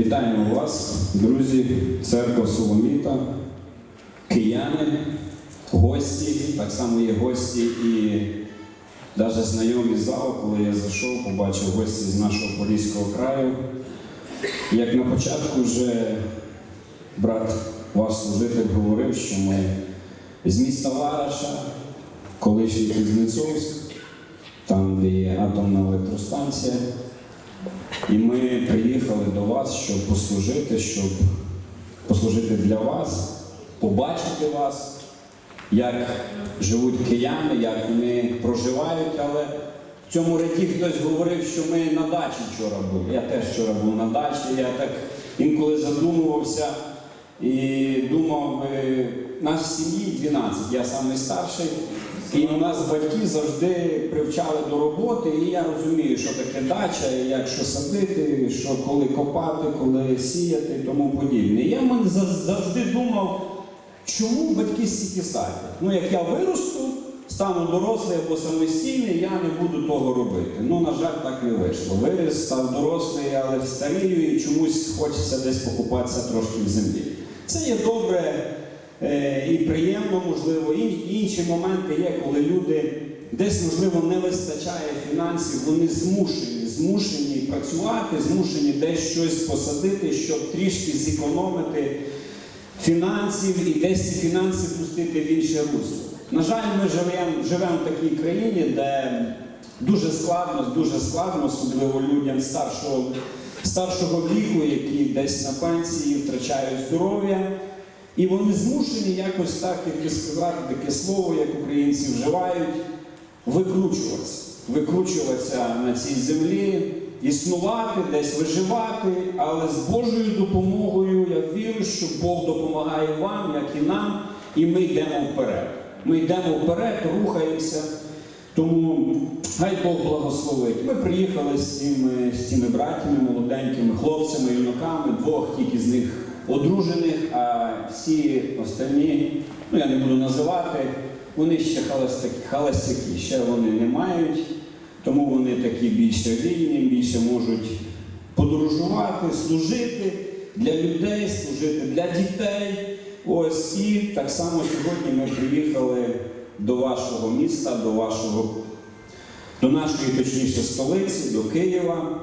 Вітаємо вас, друзі, церква Соломіта, кияни, гості, так само є гості і навіть знайомі залу, коли я зайшов, побачив гості з нашого Поліського краю. Як на початку вже брат ваш служитель говорив, що ми з міста Вараша, колишній Кузнецовськ, там, де є атомна електростанція. І ми приїхали до вас, щоб послужити, щоб послужити для вас, побачити вас, як живуть кияни, як вони проживають. Але в цьому ряді хтось говорив, що ми на дачі вчора були. Я теж вчора був на дачі, я так інколи задумувався і думав, е, нас сім'ї 12, я самий старший. І у нас батьки завжди привчали до роботи, і я розумію, що таке дача, як що садити, що коли копати, коли сіяти і тому подібне. Я завжди думав, чому батьки стільки садять? Ну, як я виросту, стану дорослий або самостійний, я не буду того робити. Ну, на жаль, так не вийшло. Виріс, став дорослий, але старію і чомусь хочеться десь покупатися трошки в землі. Це є добре і приємно, можливо. І інші моменти є, коли люди десь, можливо, не вистачає фінансів, вони змушені, змушені працювати, змушені десь щось посадити, щоб трішки зекономити фінансів і десь ці фінанси пустити в інше русло. На жаль, ми живемо, живемо в такій країні, де дуже складно, дуже складно, особливо людям старшого, старшого віку, які десь на пенсії втрачають здоров'я. І вони змушені якось так, як сказати таке слово, як українці вживають, викручуватися. Викручуватися на цій землі, існувати, десь виживати, але з Божою допомогою я вірю, що Бог допомагає вам, як і нам, і ми йдемо вперед. Ми йдемо вперед, рухаємося. Тому хай Бог благословить. Ми приїхали з цими, з цими братями, молоденькими хлопцями, юнаками, двох тільки з них одружених, а всі остальні, ну я не буду називати, вони ще холостяки, ще вони не мають, тому вони такі більше вільні, більше можуть подорожувати, служити для людей, служити для дітей. Ось і так само сьогодні ми приїхали до вашого міста, до вашого, до нашої, точніше, столиці, до Києва.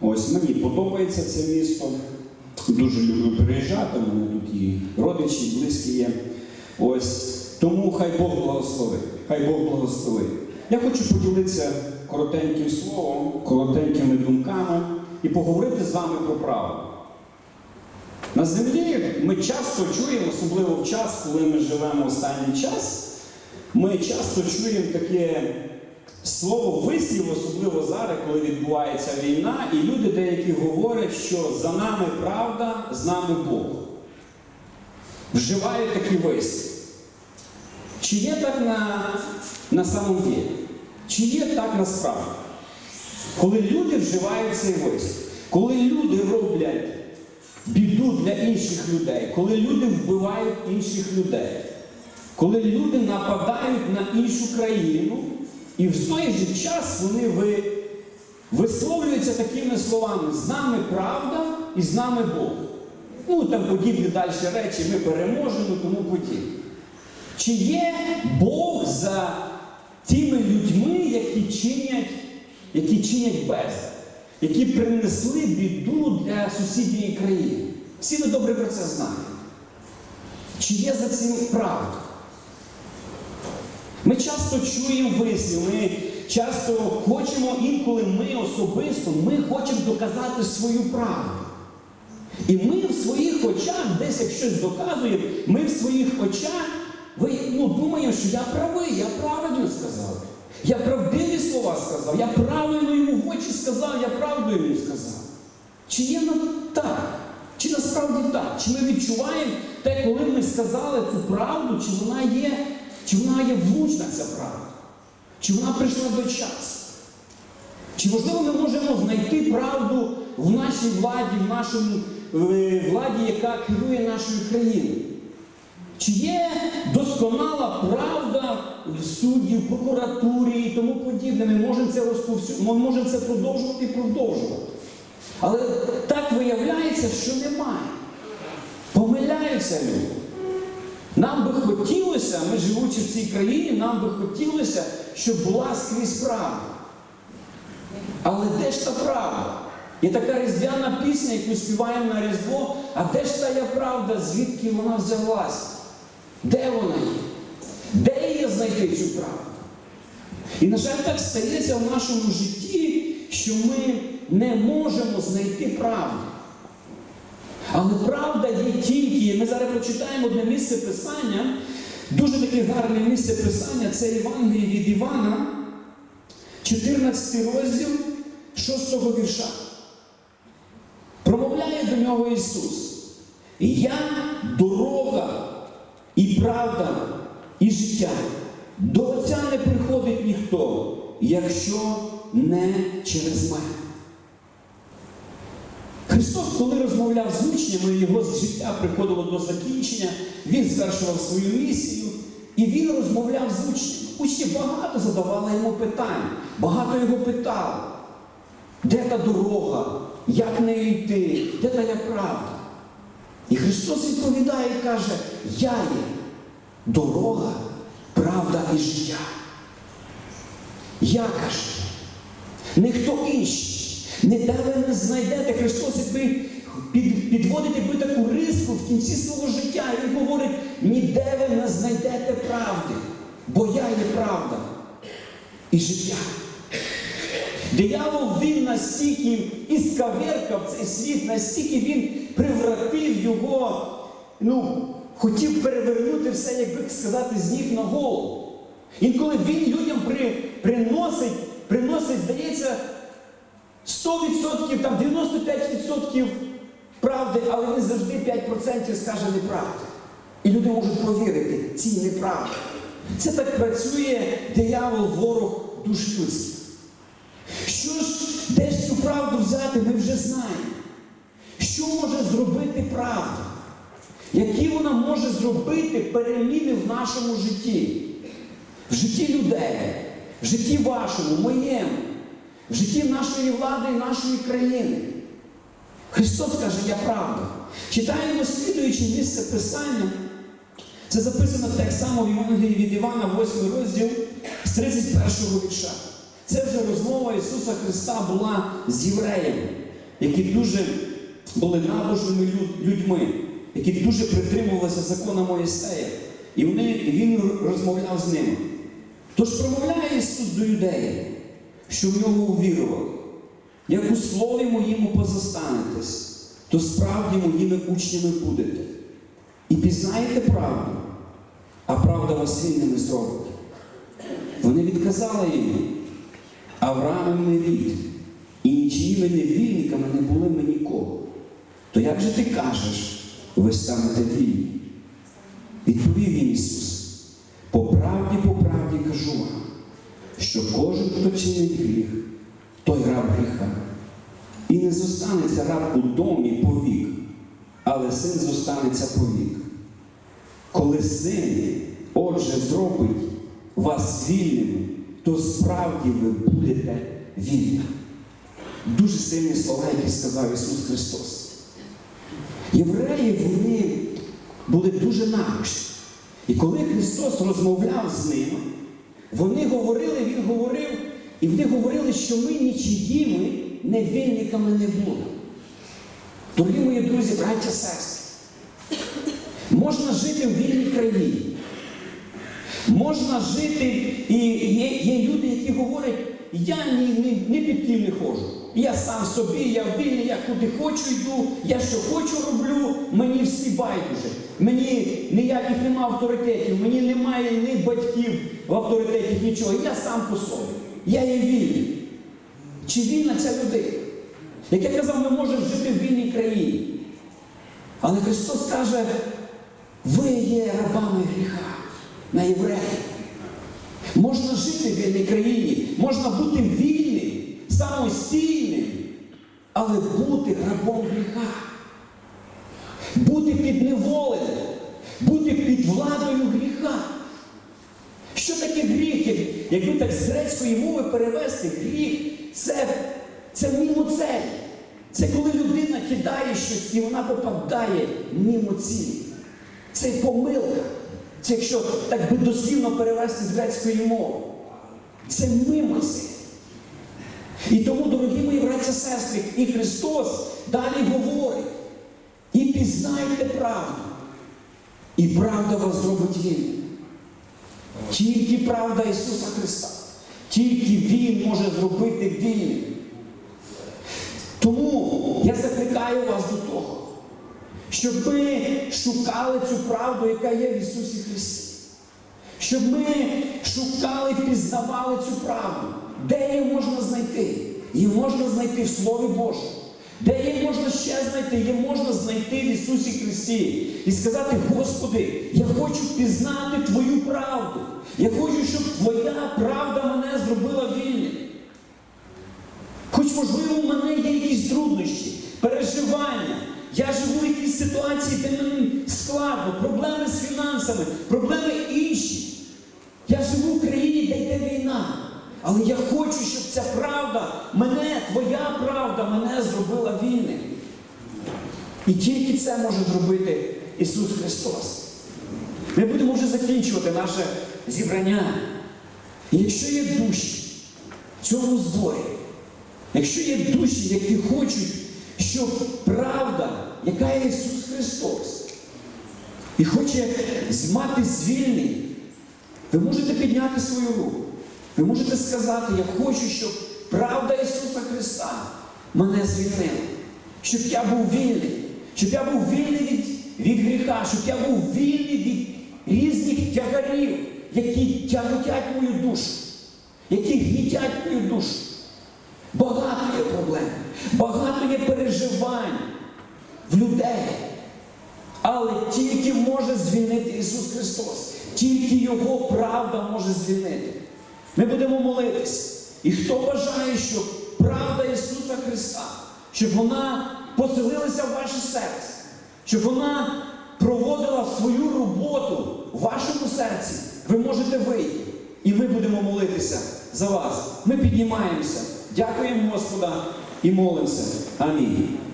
Ось мені подобається це місто. Дуже люблю приїжджати, у мене тут і родичі, і близькі є. Ось тому хай Бог благословить. Хай Бог благословить. Я хочу поділитися коротеньким словом, коротенькими думками і поговорити з вами про правду. На землі ми часто чуємо, особливо в час, коли ми живемо останній час, ми часто чуємо таке слово вислів, особливо зараз, коли відбувається війна, і люди деякі говорять, що за нами правда, з нами Бог. Вживають такий вислів. Чи є так на, на самом ділі? Чи є так насправді? Коли люди вживають цей вислів, коли люди роблять біду для інших людей, коли люди вбивають інших людей, коли люди нападають на іншу країну, і в той же час вони ви, висловлюються такими словами: з нами правда і з нами Бог. Ну, там подібні далі речі, ми переможемо, тому подібне. Чи є Бог за тими людьми, які чинять, які чинять безлад, які принесли біду для сусідньої країни? Всі ви добре про це знаєте. Чи є за цим правда? Ми часто чуємо вислів, ми часто хочемо, інколи ми особисто, ми хочемо доказати свою правду. І ми в своїх очах, десь як щось доказуємо, ми в своїх очах ви, ну, думаємо, що я правий, я правильно сказав. Я правдиві слова сказав, я правильно йому в очі сказав, я правду йому сказав. Чи є на так? Чи насправді так? Чи ми відчуваємо те, коли ми сказали цю правду, чи вона є, чи вона є влучна ця правда? Чи вона прийшла до часу? Чи можливо ми можемо знайти правду в нашій владі, в нашому е, владі, яка керує нашою країною? Чи є досконала правда в суді, в прокуратурі і тому подібне? Ми можемо це розповсю... ми можемо це продовжувати і продовжувати. Але так виявляється, що немає. Помиляються люди. Нам би хотілося, ми живучи в цій країні, нам би хотілося, щоб була скрізь правда. Але де ж та правда? Є така різдвяна пісня, яку співаємо на Різдво, а де ж та є правда, звідки вона взялася? Де вона є? Де її знайти цю правду? І, на жаль, так стається в нашому житті, що ми не можемо знайти правду. Але правда є тільки, ми зараз прочитаємо одне місце Писання, дуже таке гарне місце Писання, це Євангеліє від Івана, 14 розділ 6 вірша. Промовляє до нього Ісус. Я дорога і правда, і життя. До Отця не приходить ніхто, якщо не через мене. Христос, коли розмовляв з учнями, його життя приходило до закінчення, він звершував свою місію, і він розмовляв з учнями. Учні багато задавали йому питань, багато його питали. Де та дорога? Як нею йти? Де та є правда? І Христос відповідає і каже: Я є дорога, правда і життя. Я каже, ніхто інший. Ніде ви не знайдете Христос, якби під, підводить якби таку риску в кінці свого життя. І Він говорить, ніде ви не знайдете правди, бо я є правда і життя. Диявол він настільки іскаверкав цей світ, настільки він привратив його, ну, хотів перевернути все, як би сказати, з ніг на голову. Інколи він людям при, приносить, приносить, здається, 100%, там 95% правди, але він завжди 5% скаже неправди. І люди можуть повірити цій неправді. Це так працює диявол, ворог душ людських. Що ж, де ж цю правду взяти, ми вже знаємо. Що може зробити правда? Які вона може зробити переміни в нашому житті? В житті людей, в житті вашому, моєму, в житті нашої влади і нашої країни. Христос каже, я правда. Читаємо слідуюче місце Писання. Це записано так само в Євангелії від Івана, 8 розділ з 31 вірша. Це вже розмова Ісуса Христа була з євреями, які дуже були набожними людьми, які дуже притримувалися закона Моїсея. І вони, Він розмовляв з ними. Тож промовляє Ісус до юдеїв, що в нього увірували. Як у слові моєму позостанетесь, то справді моїми учнями будете. І пізнаєте правду, а правда вас вільними зробить. Вони відказали йому, Авраамом ми рід, і нічиїми невільниками не були ми нікого. То як же ти кажеш, ви станете вільні? Хто чинить гріх, той раб гріха. І не зостанеться раб у домі повік, але син зостанеться повік. Коли син, отже, зробить вас вільними, то справді ви будете вільні. Дуже сильні слова, які сказав Ісус Христос. Євреї вони були дуже набожні. І коли Христос розмовляв з ними, вони говорили, Він говорив, і вони говорили, що ми нічиїми невільниками не були. Дорогі мої друзі, браття, сестри, можна жити в вільній країні. Можна жити, і є, є люди, які говорять, я ні, ні, ні під ким не ходжу. Я сам собі, я вільний, я куди хочу йду, я що хочу роблю, мені всі байдуже. Мені ніяких нема авторитетів, мені немає ні батьків в авторитеті, нічого. Я сам по собі. Я є вільний. Чи вільна ця людина? Як я казав, ми можемо жити в вільній країні. Але Христос каже, ви є рабами гріха на євреїв. Можна жити в вільній країні, можна бути вільним, самостійним, але бути рабом гріха. Бути підневоленим, бути під владою гріха. Що таке гріх? Як- Якби так з грецької мови перевести, гріх це, це мимо цель. Це коли людина кидає щось і вона попадає мимо цілі. Це помилка. Це якщо так би дослівно перевести з грецької мови. Це мимо цілі. І тому, дорогі мої браття сестри, і Христос далі говорить: і пізнайте правду, і правда вас зробить вільним. Тільки правда Ісуса Христа, тільки Він може зробити вільним. Тому я закликаю вас до того, щоб ми шукали цю правду, яка є в Ісусі Христі. Щоб ми шукали, пізнавали цю правду. Де її можна знайти? Її можна знайти в Слові Божому. Де її можна ще знайти? Її можна знайти в Ісусі Христі. І сказати, Господи, я хочу пізнати Твою правду. Я хочу, щоб Твоя правда мене зробила вільним. Хоч, можливо, у мене є якісь труднощі, переживання. Я живу в якійсь ситуації, де мені складно, проблеми з фінансами, проблеми інші. Я живу в країні, де йде війна. Але я хочу, щоб ця правда, мене, твоя правда, мене зробила вільним. І тільки це може зробити Ісус Христос. Ми будемо вже закінчувати наше зібрання. І якщо є душі в цьому зборі, якщо є душі, які хочуть, щоб правда, яка є Ісус Христос, і хоче мати звільнення, ви можете підняти свою руку. Ви можете сказати, я хочу, щоб правда Ісуса Христа мене звільнила, щоб я був вільний, щоб я був вільний від, від гріха, щоб я був вільний від різних тягарів, які тяготять мою душу, які гнітять мою душу. Багато є проблем, багато є переживань в людей. Але тільки може звільнити Ісус Христос. Тільки Його правда може звільнити. Ми будемо молитися. І хто бажає, щоб правда Ісуса Христа, щоб вона поселилася в ваше серце, щоб вона проводила свою роботу в вашому серці, ви можете вийти. І ми будемо молитися за вас. Ми піднімаємося, дякуємо Господа і молимося. Амінь.